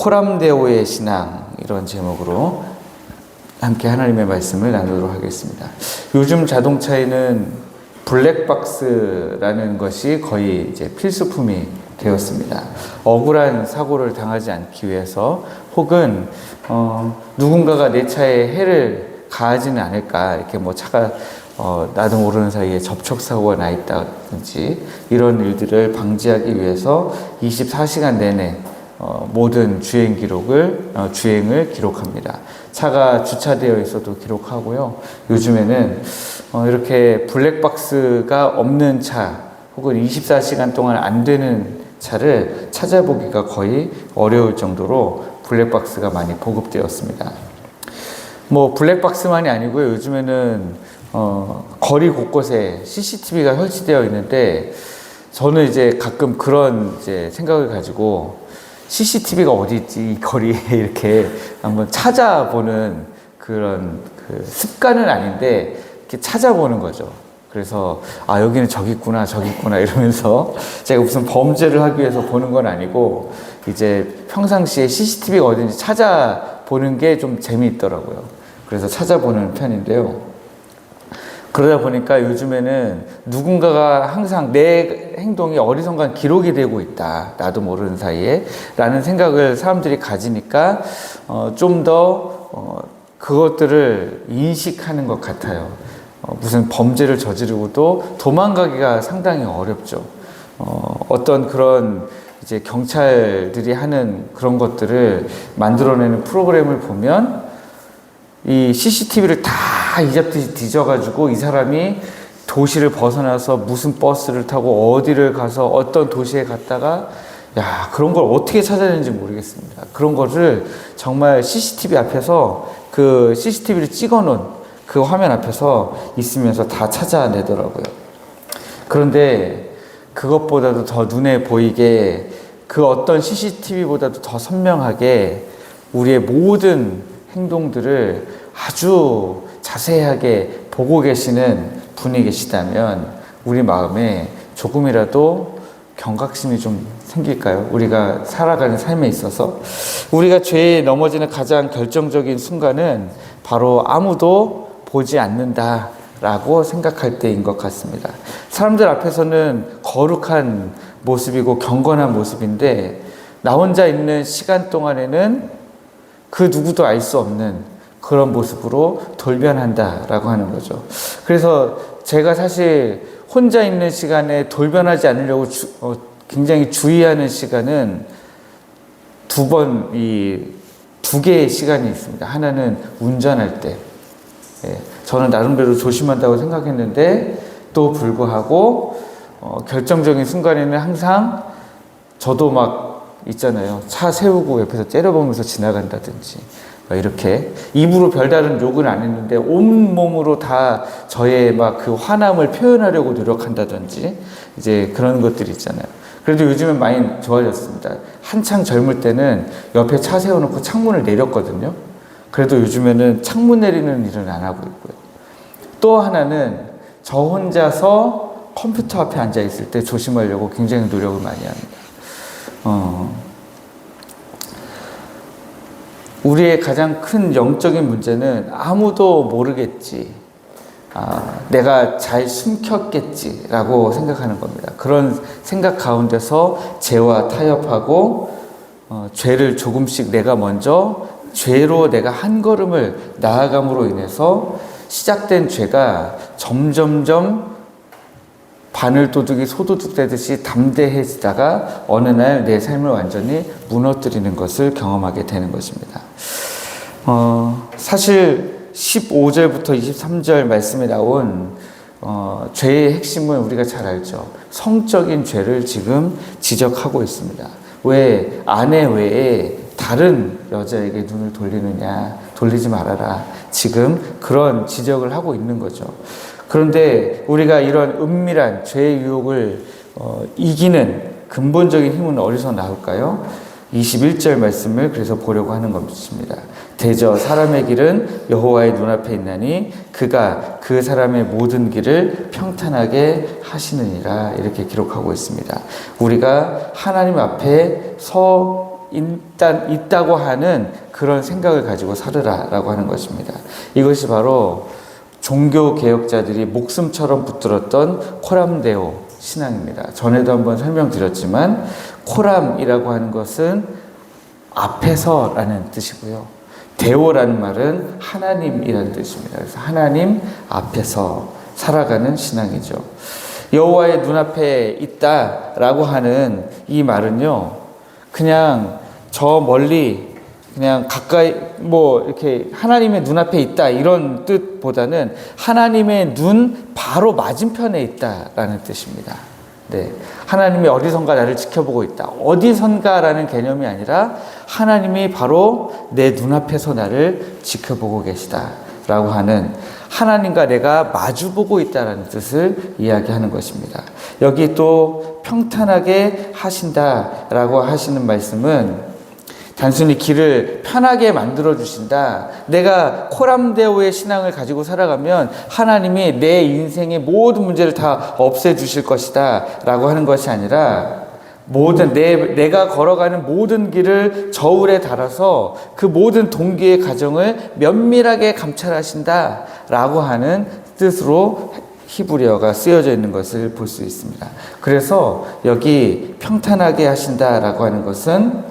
코람데오의 신앙 이런 제목으로 함께 하나님의 말씀을 나누도록 하겠습니다. 요즘 자동차에는 블랙박스라는 것이 거의 이제 필수품이 되었습니다. 억울한 사고를 당하지 않기 위해서 혹은 어, 누군가가 내 차에 해를 가하지는 않을까 이렇게 뭐 차가 어, 나도 모르는 사이에 접촉 사고가 나 있다든지 이런 일들을 방지하기 위해서 24시간 내내 어, 모든 주행 기록을 어, 주행을 기록합니다. 차가 주차되어 있어도 기록하고요. 요즘에는 어, 이렇게 블랙박스가 없는 차 혹은 24시간 동안 안 되는 차를 찾아보기가 거의 어려울 정도로 블랙박스가 많이 보급되었습니다. 뭐 블랙박스만이 아니고요. 요즘에는 어, 거리 곳곳에 CCTV가 설치되어 있는데 저는 이제 가끔 그런 이제 생각을 가지고 CCTV가 어디 있지 이 거리에 이렇게 한번 찾아보는 그런 그 습관은 아닌데 이렇게 찾아보는 거죠. 그래서 아 여기는 저기 있구나 저기 있구나 이러면서 제가 무슨 범죄를 하기 위해서 보는 건 아니고 이제 평상시에 CCTV가 어딘지 찾아보는 게 좀 재미있더라고요. 그래서 찾아보는 편인데요. 그러다 보니까 요즘에는 누군가가 항상 내 행동이 어리석은 기록이 되고 있다. 나도 모르는 사이에. 라는 생각을 사람들이 가지니까 어, 좀더 어, 그것들을 인식하는 것 같아요. 어, 무슨 범죄를 저지르고도 도망가기가 상당히 어렵죠. 어, 어떤 그런 이제 경찰들이 하는 그런 것들을 만들어내는 프로그램을 보면 이 CCTV를 다 이잡듯이 뒤져가지고 이 사람이 도시를 벗어나서 무슨 버스를 타고 어디를 가서 어떤 도시에 갔다가 야 그런 걸 어떻게 찾아내는지 모르겠습니다. 그런 거를 정말 CCTV 앞에서 그 CCTV를 찍어놓은 그 화면 앞에서 있으면서 다 찾아내더라고요. 그런데 그것보다도 더 눈에 보이게 그 어떤 CCTV보다도 더 선명하게 우리의 모든 행동들을 아주 자세하게 보고 계시는 분이 계시다면 우리 마음에 조금이라도 경각심이 좀 생길까요? 우리가 살아가는 삶에 있어서 우리가 죄에 넘어지는 가장 결정적인 순간은 바로 아무도 보지 않는다 라고 생각할 때인 것 같습니다. 사람들 앞에서는 거룩한 모습이고 경건한 모습인데 나 혼자 있는 시간 동안에는 그 누구도 알 수 없는 그런 모습으로 돌변한다라고 하는 거죠. 그래서 제가 사실 혼자 있는 시간에 돌변하지 않으려고 주, 어, 굉장히 주의하는 시간은 두 번, 이, 두 개의 시간이 있습니다. 하나는 운전할 때. 예, 저는 나름대로 조심한다고 생각했는데 또 불구하고 어, 결정적인 순간에는 항상 저도 막 있잖아요. 차 세우고 옆에서 째려보면서 지나간다든지 이렇게 입으로 별다른 욕은 안 했는데 온 몸으로 다 저의 막 그 화남을 표현하려고 노력한다든지 이제 그런 것들이 있잖아요. 그래도 요즘은 많이 좋아졌습니다. 한창 젊을 때는 옆에 차 세워놓고 창문을 내렸거든요. 그래도 요즘에는 창문 내리는 일은 안 하고 있고요. 또 하나는 저 혼자서 컴퓨터 앞에 앉아 있을 때 조심하려고 굉장히 노력을 많이 합니다. 어, 우리의 가장 큰 영적인 문제는 아무도 모르겠지. 아, 내가 잘 숨겼겠지라고 생각하는 겁니다. 그런 생각 가운데서 죄와 타협하고 어, 죄를 조금씩 내가 먼저 죄로 내가 한 걸음을 나아감으로 인해서 시작된 죄가 점점점 바늘도둑이 소도둑 되듯이 담대해지다가 어느 날 내 삶을 완전히 무너뜨리는 것을 경험하게 되는 것입니다. 어, 사실 15절부터 23절 말씀에 나온 어, 죄의 핵심은 우리가 잘 알죠. 성적인 죄를 지금 지적하고 있습니다. 왜 아내 외에 다른 여자에게 눈을 돌리느냐, 돌리지 말아라. 지금 그런 지적을 하고 있는 거죠. 그런데 우리가 이런 은밀한 죄의 유혹을 어, 이기는 근본적인 힘은 어디서 나올까요? 21절 말씀을 그래서 보려고 하는 것입니다. 대저 사람의 길은 여호와의 눈앞에 있나니 그가 그 사람의 모든 길을 평탄하게 하시느니라 이렇게 기록하고 있습니다. 우리가 하나님 앞에 서 있다, 있다고 하는 그런 생각을 가지고 살으라라고 하는 것입니다. 이것이 바로 종교 개혁자들이 목숨처럼 붙들었던 코람데오 신앙입니다. 전에도 한번 설명드렸지만 코람이라고 하는 것은 앞에서라는 뜻이고요. 데오라는 말은 하나님이라는 뜻입니다. 그래서 하나님 앞에서 살아가는 신앙이죠. 여호와의 눈앞에 있다라고 하는 이 말은요. 그냥 저 멀리 그냥 가까이 뭐 이렇게 하나님의 눈앞에 있다 이런 뜻보다는 하나님의 눈 바로 맞은편에 있다라는 뜻입니다. 네. 하나님이 어디선가 나를 지켜보고 있다. 어디선가라는 개념이 아니라 하나님이 바로 내 눈앞에서 나를 지켜보고 계시다. 라고 하는 하나님과 내가 마주보고 있다라는 뜻을 이야기하는 것입니다. 여기 또 평탄하게 하신다라고 하시는 말씀은 단순히 길을 편하게 만들어 주신다. 내가 코람데오의 신앙을 가지고 살아가면 하나님이 내 인생의 모든 문제를 다 없애 주실 것이다. 라고 하는 것이 아니라 모든 내, 내가 걸어가는 모든 길을 저울에 달아서 그 모든 동기의 가정을 면밀하게 감찰하신다. 라고 하는 뜻으로 히브리어가 쓰여져 있는 것을 볼 수 있습니다. 그래서 여기 평탄하게 하신다라고 하는 것은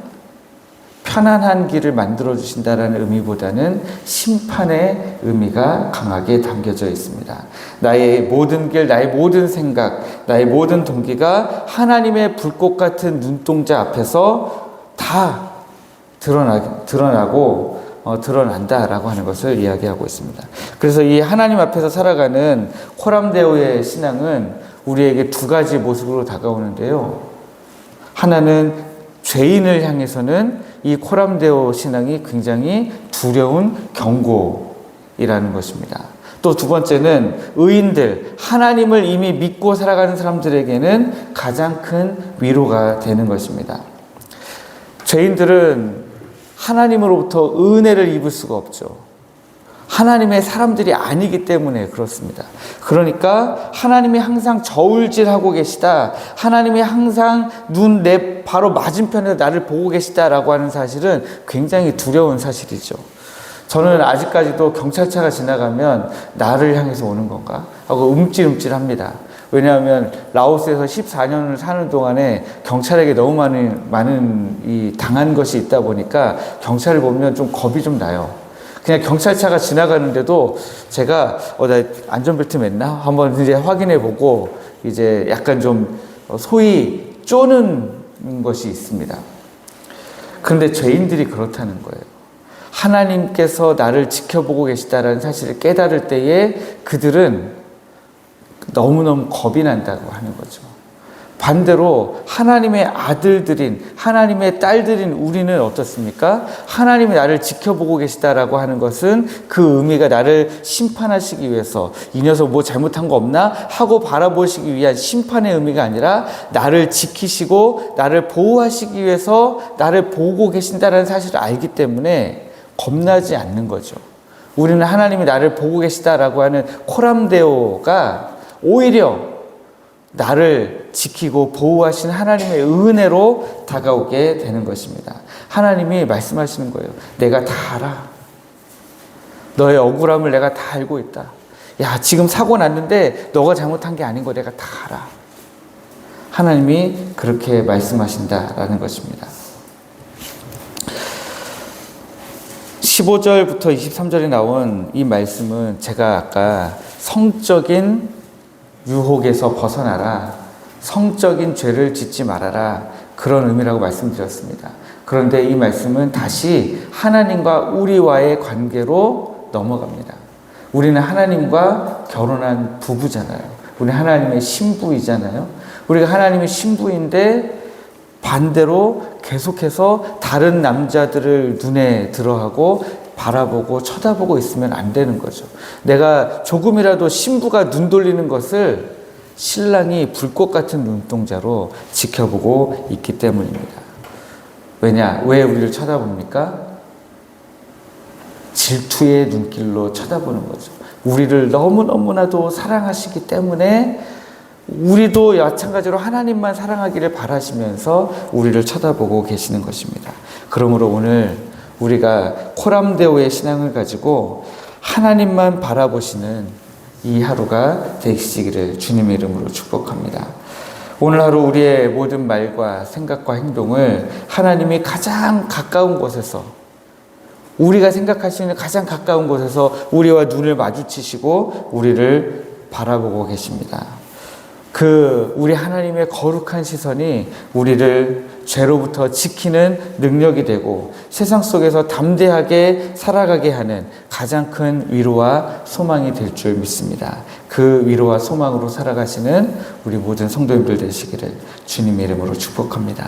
편안한 길을 만들어 주신다라는 의미보다는 심판의 의미가 강하게 담겨져 있습니다. 나의 모든 길, 나의 모든 생각, 나의 모든 동기가 하나님의 불꽃 같은 눈동자 앞에서 다 드러나, 드러나고 어, 드러난다라고 하는 것을 이야기하고 있습니다. 그래서 이 하나님 앞에서 살아가는 코람데오의 신앙은 우리에게 두 가지 모습으로 다가오는데요. 하나는 죄인을 향해서는 이 코람데오 신앙이 굉장히 두려운 경고이라는 것입니다. 또 두 번째는 의인들, 하나님을 이미 믿고 살아가는 사람들에게는 가장 큰 위로가 되는 것입니다. 죄인들은 하나님으로부터 은혜를 입을 수가 없죠. 하나님의 사람들이 아니기 때문에 그렇습니다. 그러니까 하나님이 항상 저울질하고 계시다. 하나님이 항상 눈 내 바로 맞은편에서 나를 보고 계시다라고 하는 사실은 굉장히 두려운 사실이죠. 저는 아직까지도 경찰차가 지나가면 나를 향해서 오는 건가 하고 움찔움찔합니다. 왜냐하면 라오스에서 14년을 사는 동안에 경찰에게 너무 많은 많은 이 당한 것이 있다 보니까 경찰을 보면 좀 겁이 좀 나요. 그냥 경찰차가 지나가는데도 제가 어 나 안전벨트 맸나 한번 이제 확인해 보고 이제 약간 좀 소위 쪼는 것이 있습니다. 그런데 죄인들이 그렇다는 거예요. 하나님께서 나를 지켜보고 계시다라는 사실을 깨달을 때에 그들은 너무너무 겁이 난다고 하는 거죠. 반대로 하나님의 아들들인 하나님의 딸들인 우리는 어떻습니까? 하나님이 나를 지켜보고 계시다라고 하는 것은 그 의미가 나를 심판하시기 위해서 이 녀석 뭐 잘못한 거 없나 하고 바라보시기 위한 심판의 의미가 아니라 나를 지키시고 나를 보호하시기 위해서 나를 보고 계신다라는 사실을 알기 때문에 겁나지 않는 거죠. 우리는 하나님이 나를 보고 계시다라고 하는 코람데오가 오히려 나를 지키고 보호하신 하나님의 은혜로 다가오게 되는 것입니다. 하나님이 말씀하시는 거예요. 내가 다 알아. 너의 억울함을 내가 다 알고 있다. 야, 지금 사고 났는데 너가 잘못한 게 아닌 거 내가 다 알아. 하나님이 그렇게 말씀하신다라는 것입니다. 15절부터 23절에 나온 이 말씀은 제가 아까 성적인 유혹에서 벗어나라. 성적인 죄를 짓지 말아라. 그런 의미라고 말씀드렸습니다. 그런데 이 말씀은 다시 하나님과 우리와의 관계로 넘어갑니다. 우리는 하나님과 결혼한 부부잖아요. 우리 하나님의 신부이잖아요. 우리가 하나님의 신부인데 반대로 계속해서 다른 남자들을 눈에 들어하고 바라보고 쳐다보고 있으면 안 되는 거죠. 내가 조금이라도 신부가 눈 돌리는 것을 신랑이 불꽃 같은 눈동자로 지켜보고 있기 때문입니다. 왜냐? 왜 우리를 쳐다봅니까? 질투의 눈길로 쳐다보는 거죠. 우리를 너무너무나도 사랑하시기 때문에 우리도 마찬가지로 하나님만 사랑하기를 바라시면서 우리를 쳐다보고 계시는 것입니다. 그러므로 오늘 우리가 코람데오의 신앙을 가지고 하나님만 바라보시는 이 하루가 되시기를 주님의 이름으로 축복합니다. 오늘 하루 우리의 모든 말과 생각과 행동을 하나님이 가장 가까운 곳에서 우리가 생각할 수 있는 가장 가까운 곳에서 우리와 눈을 마주치시고 우리를 바라보고 계십니다. 그 우리 하나님의 거룩한 시선이 우리를 죄로부터 지키는 능력이 되고 세상 속에서 담대하게 살아가게 하는 가장 큰 위로와 소망이 될 줄 믿습니다. 그 위로와 소망으로 살아가시는 우리 모든 성도님들 되시기를 주님의 이름으로 축복합니다.